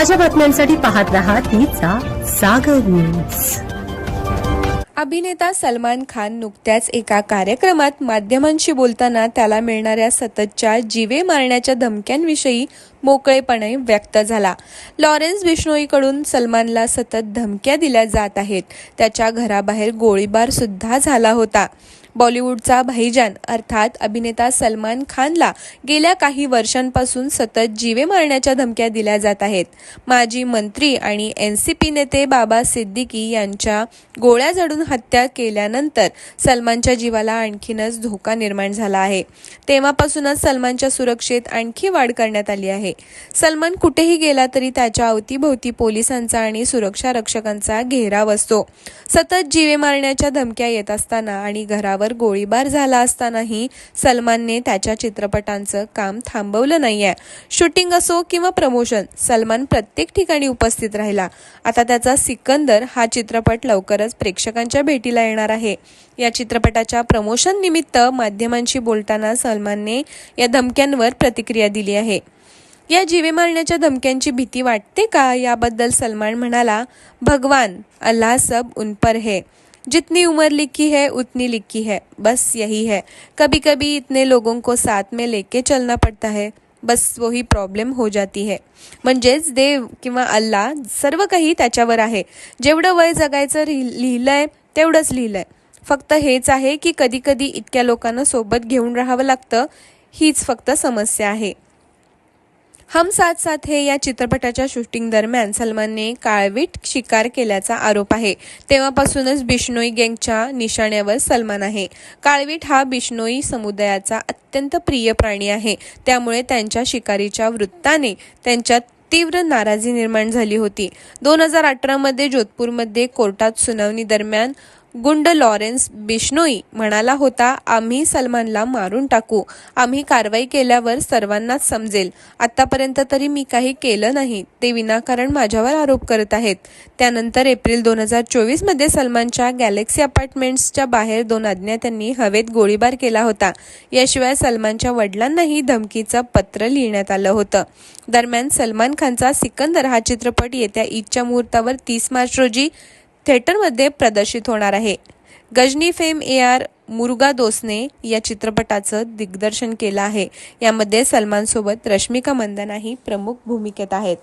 ताज्या बातम्यांसाठी पाहत रहा तिचा सागर न्यूज अभिनेता सलमान खान नुकत्याच एका कार्यक्रमात माध्यमांशी बोलताना त्याला मिळणाऱ्या सततच्या जीवे मारण्याच्या धमक्यांविषयी मोकळेपणे व्यक्त झाला. लॉरेन्स बिश्नोईकडून सलमानला सतत धमक्या दिल्या जात आहेत. त्याच्या घराबाहेर गोळीबार सुद्धा झाला होता. बॉलिवूडचा भाईजान अर्थात अभिनेता सलमान खानला गेल्या काही वर्षांपासून सतत जीवे मारण्याच्या धमक्या दिल्या जात आहेत. माजी मंत्री आणि एन सी पी नेते बाबा सिद्दीकी यांच्या गोळ्या झाडून हत्या केल्यानंतर सलमानच्या जीवाला आणखीनच धोका निर्माण झाला आहे. तेव्हापासूनच सलमानच्या सुरक्षेत आणखी वाढ करण्यात आली आहे. सलमान कुठेही गेला तरी त्याच्या अवतीभोवती पोलिसांचा आणि सुरक्षा रक्षकांचा घेराव असतो. सतत जीवे मारण्याच्या धमक्या येत असताना आणि घरावर गोळीबार झाला असतानाही सलमानने त्याच्या चित्रपटांचं काम थांबवलं नाहीये. शूटिंग असो किंवा प्रमोशन सलमान प्रत्येक ठिकाणी उपस्थित राहिला. आता त्याचा सिकंदर हा चित्रपट लवकरच प्रेक्षकांच्या भेटीला येणार आहे. या चित्रपटाच्या प्रमोशन निमित्त माध्यमांशी बोलताना सलमानने या धमक्यांवर प्रतिक्रिया दिली आहे. या जीवे मारण्याच्या धमक्यांची भीती वाटते का? याबद्दल सलमान म्हणाला भगवान अल्लाह सब उन पर है. जितनी उम्र लिखी है उतनी लिखी है। बस यही है। कभी कभी इतने लोगों को साथ में लेके चलना पड़ता है। बस वही प्रॉब्लेम हो जाती है। म्हणजेच देव किंवा अल्लाह सर्व काही त्याच्यावर आहे. जेवढं वय जगायचं लिहिलं लिहिलंय तेवढंच लिहिलंय. फक्त हेच आहे की कधी कधी इतक्या लोकांना सोबत घेऊन राहावं लागतं. हीच फक्त समस्या आहे. हम साथ साथ हे या चित्रपटाच्या शूटिंग दरम्यान सलमानने काळवीट शिकार केल्याचा आरोप आहे. तेव्हापासूनच बिश्नोई गँगच्या निशाण्यावर सलमान आहे. काळवीट हा बिश्नोई समुदायाचा अत्यंत प्रिय प्राणी आहे. त्यामुळे त्यांच्या शिकारीच्या वृत्ताने त्यांच्यात तीव्र नाराजी निर्माण झाली होती. दोन हजार अठरामध्ये जोधपूरमध्ये कोर्टात सुनावणी दरम्यान गुंड लॉरेन्स बिश्नोई म्हणाला होता आम्ही सलमानला मारून टाकू. आम्ही कारवाई केल्यावर सर्वांनाच समजेल. आतापर्यंत तरी मी काही केलं नाही. ते विनाकारण माझ्यावर आरोप करत आहेत. त्यानंतर एप्रिल दोन हजार चोवीसमध्ये सलमानच्या गॅलेक्सी अपार्टमेंट्सच्या बाहेर दोन अज्ञातांनी हवेत गोळीबार केला होता. याशिवाय सलमानच्या वडिलांनाही धमकीचं पत्र लिहिण्यात आलं होतं. दरम्यान सलमान खानचा सिकंदर हा चित्रपट येत्या ईदच्या मुहूर्तावर तीस मार्च रोजी थिएटरमध्ये प्रदर्शित होणार आहे. गजनी फेम ए आर मुरुगा दोसने या चित्रपटाचं दिग्दर्शन केलं आहे. यामध्ये सलमानसोबत रश्मिका मंदनाही प्रमुख भूमिकेत आहेत.